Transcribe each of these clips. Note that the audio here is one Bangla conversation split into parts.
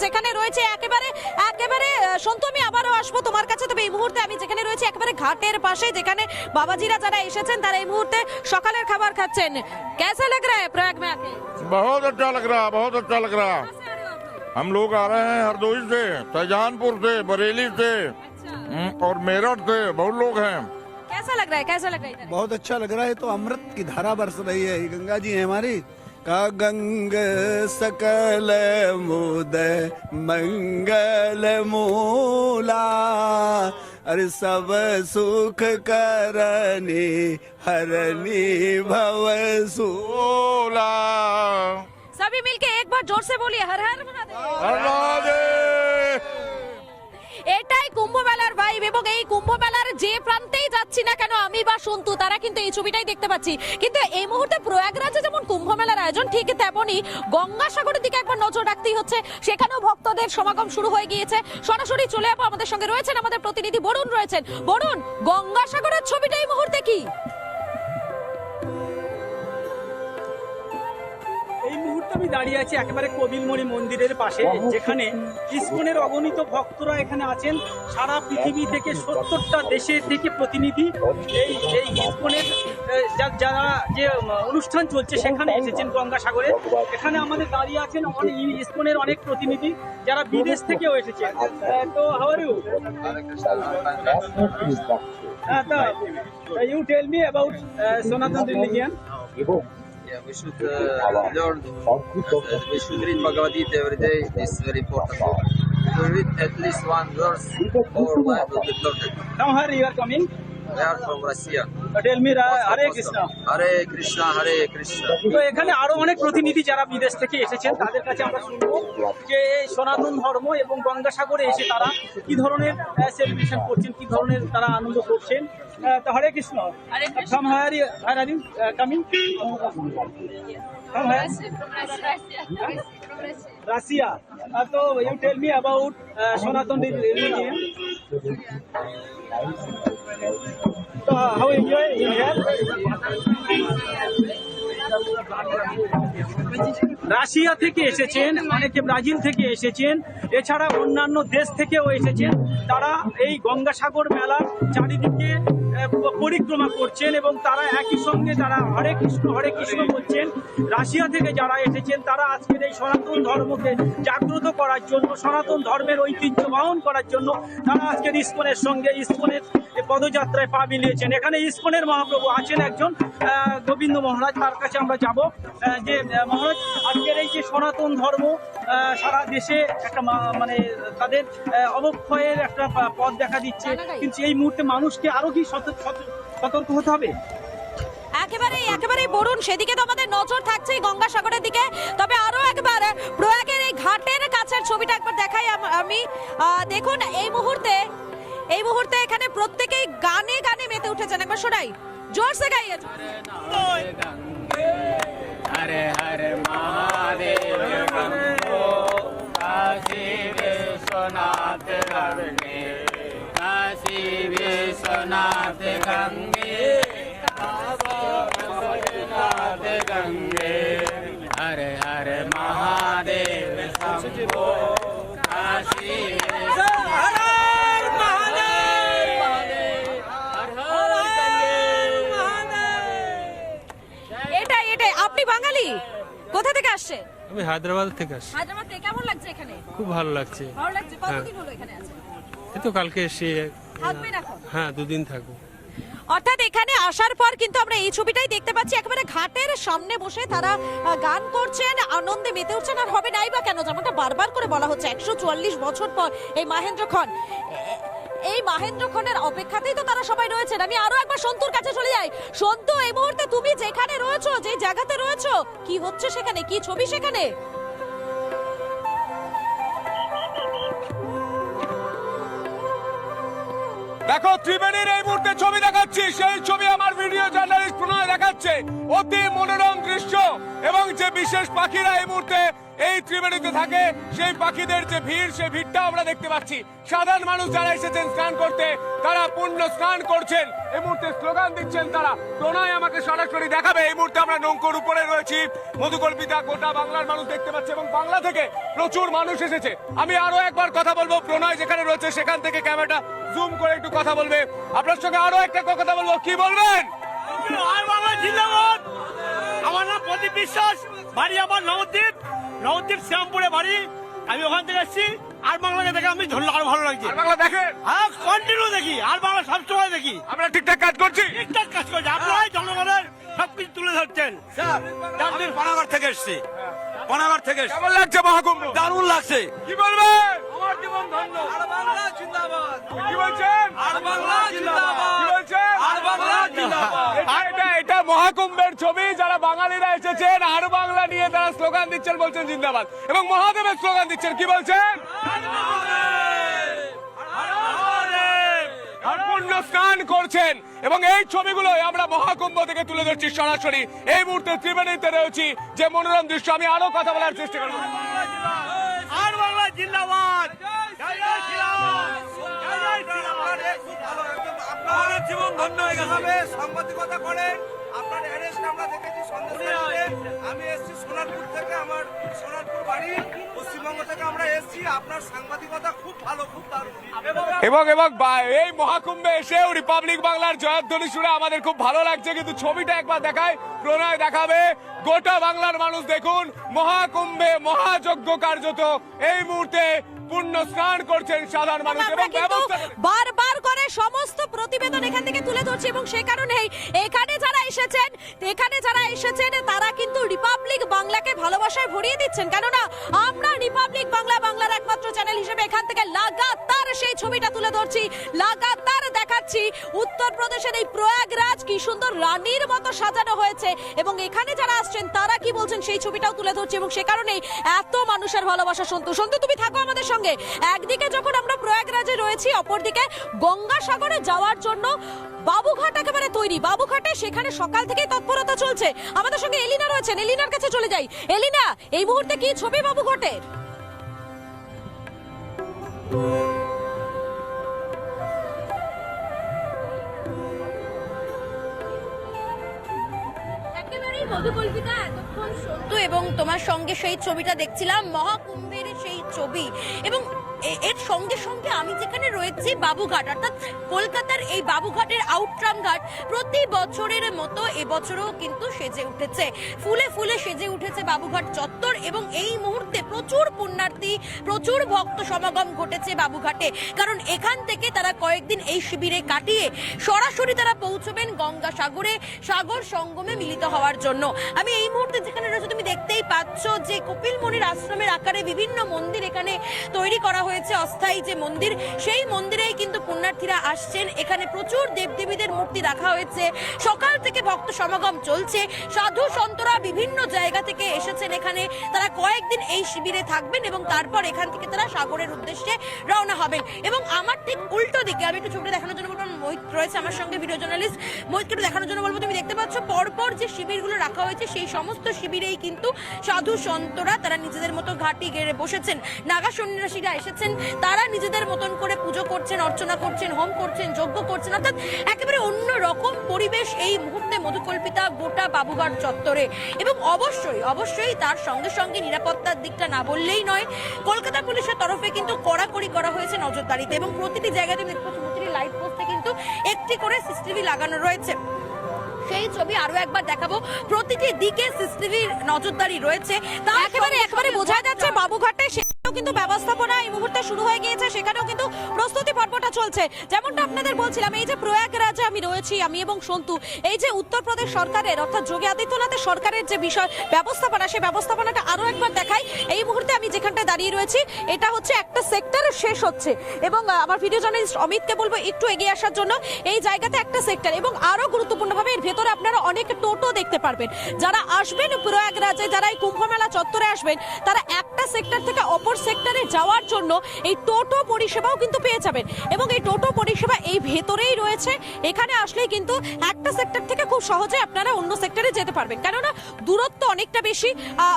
যেখানে রয়েছে একেবারে একেবারে আহ, সন্তু আমি আবারও আসবো তোমার কাছে তবে এই মুহূর্তে আমি যেখানে রয়েছে একেবারে ঘাটের পাশে যেখানে বাবাজিরা যারা এসেছেন তারা এই মুহূর্তে সকালের খাবার খাচ্ছেন কেসা লাগ রা হ্যায় প্রয়াগ মে আকে बहुत अच्छा लग रहा बहुत अच्छा लग रहा हम लोग आ रहे हैं हरदोई से शाहजहानपुर से बरेली से हम्म, और मेरठ से बहुत लोग हैं कैसा लग रहा है कैसा लग रहा है इधर? बहुत अच्छा लग रहा है तो अमृत की धारा बरस रही है ये गंगा जी है हमारी का गंग सकल मुद मंगल मूला। अरे सब सुख करनी हरनी भव सूला। सभी मिलके एक बार ज़ोर से बोलिए हर हर महादेव। हर महादेव! কুম্ভ মেলার ভাইব এবং এই কুম্ভ মেলার যে প্রান্তেই যাচ্ছি না কেন, আমি বা সন্তু, তারা কিন্তু এই ছবিটাই দেখতে পাচ্ছি। কিন্তু এই মুহূর্তে প্রয়াগরাজে যেমন কুম্ভ মেলার আয়োজন, ঠিক তেমনই গঙ্গাসাগরের দিকে একবার নজর রাখতেই হচ্ছে। সেখানেও ভক্তদের সমাগম শুরু হয়ে গিয়েছে। সরাসরি চলে যাব আমাদের সঙ্গে রয়েছেন আমাদের প্রতিনিধি বরুণ রয়েছেন। বরুণ, গঙ্গাসাগরের ছবিটা এই মুহূর্তে কি? আমি দাঁড়িয়ে আছি একেবারে কবিলমণি মন্দিরের পাশে যেখানে ইস্কনের অগণিত ভক্তরা এখানে আছেন। সারা পৃথিবী থেকে সত্তরটা দেশে থেকে প্রতিনিধি এই এই ইস্কনের যারা যে অনুষ্ঠান চলছে সেখানে এসেছেন গঙ্গাসাগরে। এখানে আমাদের দাঁড়িয়ে আছেন অনেক ইস্কনের অনেক প্রতিনিধি যারা বিদেশ থেকেও এসেছেন। আহ, তো how are you you tell me about Sanatan religion Yeah, we should uh, learn. Uh, we should read Bhagavad Gita every day. This is very important book. If you read at least one verse, our life will be perfect. Now, here you are coming. We are from Russia. Tell me, Ra- Hare Krishna. Hare Krishna, Hare Krishna. তো এখানে আরও অনেক প্রতিনিধি যারা বিদেশ থেকে এসেছেন তাদের কাছে আমরা শুনব যে এই সনাতন ধর্ম এবং গঙ্গাসাগরে এসে তারা কি ধরনের সেলিব্রেশন করছেন কি ধরনের তারা আনন্দ করছেন আহ, তো Hare Krishna Hare Krishna. From here here are you coming from here Russia তো you tell me about Sanatan religion তো how enjoy in here Russia থেকে এসেছেন অনেকে ব্রাজিল থেকে এসেছেন এছাড়া অন্যান্য দেশ থেকেও এসেছেন। তারা এই গঙ্গাসাগর মেলার চারিদিকে পরিক্রমা করছেন এবং তারা একই সঙ্গে তারা হরে কৃষ্ণ হরে কৃষ্ণ বলছেন, রাশিয়া থেকে যারা এসেছেন, তারা আজকের এই সনাতন ধর্মকে জাগ্রত করার জন্য, সনাতন ধর্মের ঐতিহ্য বহন করার জন্য তারা আজকের ইস্কনের সঙ্গে ইস্কনের পদযাত্রায় পা মিলিয়েছেন। এখানে ইস্কনের মহাপ্রভু আছেন একজন গোবিন্দ মহারাজ। তার কাছে আমরা যাব যে মহারাজ, আজকের এই যে সনাতন ধর্ম সারা দেশে একটা মানে তাদের অবক্ষয়ের একটা পথ দেখা দিচ্ছে। কিন্তু এই মুহূর্তে মানুষকে আরও কি সত- সত- সতর্ক হতে হবে? একেবারে একেবারে বরুণ সেদিকে তো আমাদের নজর থাকছেই গঙ্গাসাগরের দিকে। তবে আরও একবার প্রয়াগের এই ঘাটের কাছের ছবিটা একবার দেখাই আমি দেখুন এই মুহূর্তে এই মুহূর্তে এখানে প্রত্যেকেই গানে গানে মেতে উঠেছেন। একবার শোনাই। জোর সে গাইয়ে हरे हरे महादेव गंगो काशी विश्वनाथ गंगे। काशी विश्वनाथ गंगे विश्वनाथ गंगे। हरे हरे महादेव शंभो काशी আসছে আমি হায়দ্রাবাদ থেকে আসছি হায়দ্রাবাদ থেকে। কেমন লাগছে এখানে? খুব ভালো লাগছে। ভালো লাগছে? কতদিন হলো এখানে আছে এই তো কালকে এসে থাকবেন এখন? হ্যাঁ দুদিন থাকব। অর্থাৎ এখানে আসার পর কিন্তু আমরা এই ছবিটাই দেখতে পাচ্ছি। একেবারে ঘাটের সামনে বসে তারা গান করছেন আনন্দে মেতে উঠছেন আর হবে নাই বা কেন? যেমনটা বারবার করে বলা হচ্ছে একশো চুয়াল্লিশ বছর পর এই মাহেন্দ্র খন। এই মাহেন্দ্র খনের অপেক্ষাতেই তো তারা সবাই রয়েছেন। আমি আরও একবার সন্তুর কাছে চলে যাই। সন্তু, এই মুহূর্তে তুমি যেখানে রয়েছো, যে জায়গাতে রয়েছো, কি হচ্ছে সেখানে? কি ছবি সেখানে? দেখো, ত্রিবেণীর এই মুহূর্তে ছবি দেখাচ্ছি। সেই ছবি আমার ভিডিও জার্নালিস্ট প্রণয় দেখাচ্ছে। অতি মনোরম দৃশ্য এবং যে বিশেষ পাখিরা এই মুহূর্তে এই ত্রিবেণীতে থাকে সেই পাখিদের যে ভিড়, সেই ভিড়টা আমরা দেখতে পাচ্ছি। সাধারণ মানুষ যারা এসেছেন স্নান করতে, তারা পূর্ণ স্নান করছেন। এই মুহূর্তে স্লোগান দিচ্ছেন তারা, প্রণয় আমাকে সরাসরি দেখাবে। এই মুহূর্তে আমরা নৌকোর উপরে রয়েছি। মধুকল্পিতা গোটা বাংলার মানুষ দেখতে পাচ্ছে এবং বাংলা থেকে প্রচুর মানুষ এসেছে। আমি আরও একবার কথা বলব, প্রণয় যেখানে রয়েছে সেখান থেকে ক্যামেরাটা জুম করে একটু কথা বলবে। আপনার সঙ্গে আরও একটা কথা বলব, কি বলবেন? আমার নাম প্রদীপ বিশ্বাস, বাড়ি আমার নবদ্বীপ। নবদ্বীপ শ্যামপুরে বাড়ি আমি ওখান থেকে এসেছি আর বাংলাকে দেখে আমি ধরলে আরও ভালো লাগছে। আর বাংলা দেখেন হ্যাঁ কন্টিনিউ দেখি আর বাংলা সবসময় দেখি। আমরা ঠিকঠাক কাজ করছি? ঠিকঠাক কাজ করছে আপনারাই জনগণের সবকিছু তুলে ধরছেন। আমি পানাগড় থেকে এসছি। পানাগড় থেকে। কেমন লাগছে মহাকুম্ভ? দারুণ লাগছে। কি বলবেন? আমার জীবন ধন্য। কি বলছেন? আর বাংলা জিন্দাবাদ। কি বলছেন? আর বাংলা জিন্দাবাদ। এটা এটা এটা মহাকুম্ভের ছবি যারা বাঙালিরা এসেছেন আর বাংলা নিয়ে তারা স্লোগান দিচ্ছেন বলছেন জিন্দাবাদ। এবং মহাদেবের স্লোগান দিচ্ছেন কি বলছেন? পূর্ণ স্নান করছেন। এবং এই ছবিগুলো আমরা মহাকুম্ভ থেকে তুলে ধরছি সরাসরি। এই মুহূর্তে ত্রিবেণীতে রয়েছি যে মনোরম দৃশ্য আমি আরও কথা বলার চেষ্টা করব। আর বাংলা জিন্দাবাদ। জীবন ধন্য হয়ে গেছে সাংবাদিকতা করেন? আপনার অ্যারেস্ট আমরা দেখেছি সন্দেশখালীতে আমি এসেছি সোনারপুর থেকে আমার সোনারপুর বাড়ি। পশ্চিমবঙ্গ থেকে আমরা এসেছি। আপনার সাংবাদিকতা খুব ভালো খুব দারুণ। এবং এবং এই মহাকুম্ভে এসেও রিপাবলিক বাংলার জয়ধ্বনি শুনে আমাদের খুব ভালো লাগছে কিন্তু ছবিটা একবার দেখায় প্রণয় দেখাবে। গোটা বাংলার মানুষ দেখুন মহাকুম্ভে মহাযজ্ঞ কার্যত এই মুহূর্তে পূর্ণ স্নান করছেন সাধারণ মানুষ এবং বারবার করে সমস্ত প্রতিবেদন এখান থেকে তুলে ধরছি এবং সে কারণেই এখানে যারা এসেছেন এখানে যারা এসেছেন তারা কিন্তু রিপাবলিক বাংলাকে ভালোবাসায় ভরিয়ে দিচ্ছেন। কেননা আমরা রিপাবলিক বাংলা বাংলার একমাত্র চ্যানেল হিসেবে এখান থেকে লাগাতার সেই ছবিটা তুলে ধরছি লাগাতার দেখাচ্ছি উত্তরপ্রদেশের এই প্রয়াগরাজ, কি সুন্দর রানীর মতো সাজানো হয়েছে। এবং এখানে যারা আসছেন, তারা কি বলছেন? সেই ছবিটাও তুলে ধরছি এবং সে কারণেই এত মানুষের ভালোবাসা সন্তু সন্তু, তুমি থাকো আমাদের সঙ্গে। একদিকে যখন আমরা প্রয়াগরাজে রয়েছি, অপরদিকে গঙ্গাসাগরে যাওয়ার জন্য বাবুঘাট একেবারে তৈরি। বাবুঘাটে সেখানে সকাল থেকেই তৎপরতা চলছে। আমাদের সঙ্গে এলিনা রয়েছেন। এলিনার কাছে চলে যাই। এলিনা, এই মুহূর্তে কি ছবি বাবুঘাটের? সন্তু এবং তোমার সঙ্গে সেই ছবিটা দেখছিলাম মহাকুম্ভের সেই ছবি। এবং এর সঙ্গে সঙ্গে আমি যেখানে রয়েছি, বাবুঘাট, অর্থাৎ কলকাতার এই বাবুঘাটের আউটরাম ঘাট প্রতি বছরের মতো এবছরও কিন্তু সেজে উঠেছে। ফুলে ফুলে সেজে উঠেছে বাবুঘাট চত্বর এবং এই মুহূর্তে প্রচুর পুণ্যার্থী, প্রচুর ভক্ত সমাগম ঘটেছে বাবুঘাটে। কারণ এখান থেকে তারা কয়েকদিন এই শিবিরে কাটিয়ে সরাসরি তারা পৌঁছবেন গঙ্গা সাগরে, সাগর সঙ্গমে মিলিত হওয়ার জন্য। আমি এই মুহূর্তে যেখানে রয়েছে, তুমি দেখতেই পাচ্ছ যে কপিল মুনির আশ্রমের আকারে বিভিন্ন মন্দির এখানে তৈরি করা হয়েছে। অস্থায়ী যে মন্দির, সেই মন্দিরেই কিন্তু পুণ্যার্থীরা আসছেন। এখানে প্রচুর দেবদেবীদের মূর্তি রাখা হয়েছে। সকাল থেকে ভক্ত সমাগম চলছে। সাধু সন্তরা বিভিন্ন জায়গা থেকে এসেছেন এখানে। তারা কয়েকদিন এই শিবিরে থাকবেন এবং তারপর এখান থেকে তারা সাগরের উদ্দেশ্যে রওনা হবেন। এবং আমার ঠিক উল্টো দিকে, আমি একটু ছবিটা দেখানোর জন্য বলব মোহিত রয়েছে আমার সঙ্গে, ভিডিও জার্নালিস্ট একটু দেখানোর জন্য বলব, তুমি দেখতে পাচ্ছ, পরপর যে শিবিরগুলো রাখা হয়েছে, সেই সমস্ত শিবিরেই কিন্তু সাধু সন্তরা তারা নিজেদের মতো ঘাটি গেড়ে বসেছেন। নাগা সন্ন্যাসীরা এসেছেন তারা নিজেদের মতন করে পুজো করছেন অর্চনা করছেন হোম করছেন যজ্ঞ করছেন অর্থাৎ একেবারে অন্য রকম পরিবেশ এই মুহূর্তে মধুকল্পিতা গোটা বাবুঘাট চত্বরে। এবং অবশ্যই অবশ্যই তার সঙ্গে সঙ্গে নিরাপত্তার দিকটা না বললেই নয় কলকাতা পুলিশের তরফে কিন্তু কড়াকড়ি করা হয়েছে নজরদারিতে এবং প্রতিটি জায়গাতে প্রতিটি লাইট পোস্টে কিন্তু একটি করে সিসিটিভি লাগানো রয়েছে। সেই ছবি আরও একবার দেখাবো। প্রতিটি দিকে সিসিটিভির নজরদারি রয়েছে। তা একেবারে একেবারে বোঝা যাচ্ছে বাবুঘাটে কিন্তু ব্যবস্থাপনা এই মুহূর্তে শুরু হয়ে গিয়েছে, সেখানেও কিন্তু প্রস্তুতি পর্বটা চলছে। যেমনটা আপনাদের বলছিলাম, এই যে প্রয়াগরাজে আমি রয়েছি, আমি এবং সন্তু, এই যে উত্তরপ্রদেশ সরকারের, অর্থাৎ যোগী আদিত্যনাথের সরকারের যে বিষয়, ব্যবস্থাপনা, সেই ব্যবস্থাপনাটা আরও একবার দেখাই। এই মুহূর্তে আমি যেখানটা দাঁড়িয়ে রয়েছি, এটা হচ্ছে একটা সেক্টর শেষ হচ্ছে। এবং আমার ভিডিও জার্নালিস্ট অমিতকে বলব, একটু এগিয়ে আসার জন্য এই জায়গাতে একটা সেক্টর। এবং আরও গুরুত্বপূর্ণভাবে এর ভেতরে আপনারা অনেক টোটো দেখতে পারবেন। যারা আসবেন প্রয়াগরাজে যারা এই কুম্ভ মেলা চত্বরে আসবেন, তারা একটা সেক্টর থেকে অপর সেক্টরে যাওয়ার জন্য এই টোটো পরিষেবাও কিন্তু পেয়ে যাবেন। এবং এই টোটো পরিষেবা এই ভেতরেই রয়েছে। এখানে আসলেই কিন্তু একটা সেক্টর থেকে খুব সহজে আপনারা অন্য সেক্টরে যেতে পারবেন। কেননা দূরত্ব অনেকটা বেশি।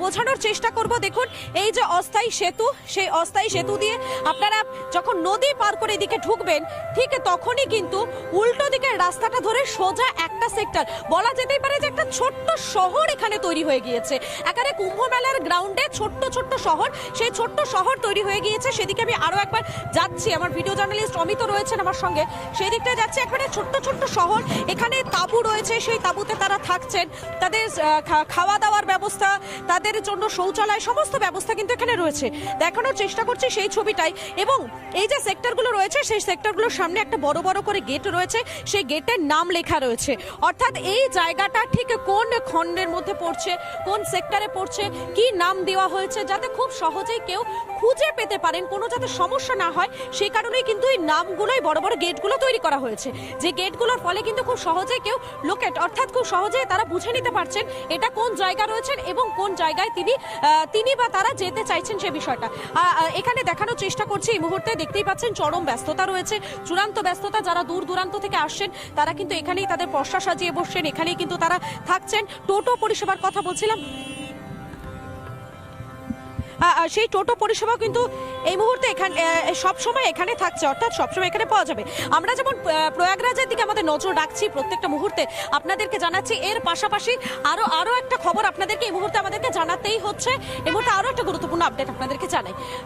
বোঝানোর চেষ্টা করব, দেখুন, এই যে অস্থায়ী সেতু, সেই অস্থায়ী সেতু দিয়ে আপনারা যখন নদী পার করে এদিকে ঢুকবেন, ঠিক তখনই কিন্তু উল্টো দিকের রাস্তাটা ধরে সোজা একটা সেক্টর বলা যেতেই পারে যে একটা ছোট্ট শহর এখানে তৈরি হয়ে গিয়েছে। এখানে কুম্ভ মেলার গ্রাউন্ডে ছোট্ট ছোট্ট শহর। সেই ছোট্ট শহর তৈরি হয়ে গিয়েছে। সেদিকে আমি আরও একবার যাচ্ছি। আমার ভিডিও জার্নালিস্ট অমিত রয়েছেন আমার সঙ্গে। সেই দিকটা যাচ্ছে এখানে ছোট্ট ছোট্ট শহর। এখানে তাঁবু রয়েছে, সেই তাঁবুতে তারা থাকছেন। তাদের খাওয়া দাওয়ার ব্যবস্থা, তাদের জন্য শৌচালয়, সমস্ত ব্যবস্থা কিন্তু এখানে রয়েছে। দেখানোর চেষ্টা করছি সেই ছবিটাই। এবং এই যে সেক্টরগুলো রয়েছে, সেই সেক্টরগুলোর সামনে একটা বড় বড় করে গেট রয়েছে। সেই গেটের নাম লেখা রয়েছে। অর্থাৎ এই জায়গাটা ঠিক কোন খণ্ডের মধ্যে পড়ছে, কোন সেক্টরে পড়ছে, কি নাম দেওয়া হয়েছে, যাতে খুব সহজেই কেউ খুঁজে পেতে পারেন কোনো যাতে সমস্যা না হয়। সেই কারণেই কিন্তু এই নামগুলোই বড় বড় গেটগুলো তৈরি করা হয়েছে। যে গেটগুলোর ফলে কিন্তু খুব সহজেই কেউ লোকেট, অর্থাৎ খুব সহজেই তারা বুঝে নিতে পারছেন এটা কোন জায়গা রয়েছেন এবং কোন জায়গায় তিনি তিনি বা তারা যেতে চাইছেন সে বিষয়টা। এখানে দেখানোর চেষ্টা করছি, এই মুহূর্তে দেখতেই পাচ্ছেন চরম ব্যস্ততা রয়েছে, চূড়ান্ত ব্যস্ততা যারা দূর দূরান্ত থেকে আসছেন, তারা কিন্তু এখানেই তাদের পশা সাজিয়ে বসছেন, এখানেই কিন্তু তারা থাকছেন। টোটো পরিষেবার কথা বলছিলাম। সেই টোটো পরিষেবাও কিন্তু এই মুহূর্তে এখানে সবসময় এখানে থাকছে, অর্থাৎ সবসময় এখানে পাওয়া যাবে। আমরা যেমন প্রয়াগরাজের দিকে আমাদের নজর রাখছি প্রত্যেকটা মুহূর্তে, আপনাদেরকে জানাচ্ছি, এর পাশাপাশি আরও আরও একটা খবর আপনাদেরকে এই মুহূর্তে আমাদেরকে জানাতেই হচ্ছে। এই মুহূর্তে আরও একটা গুরুত্বপূর্ণ আপডেট আপনাদেরকে জানাই।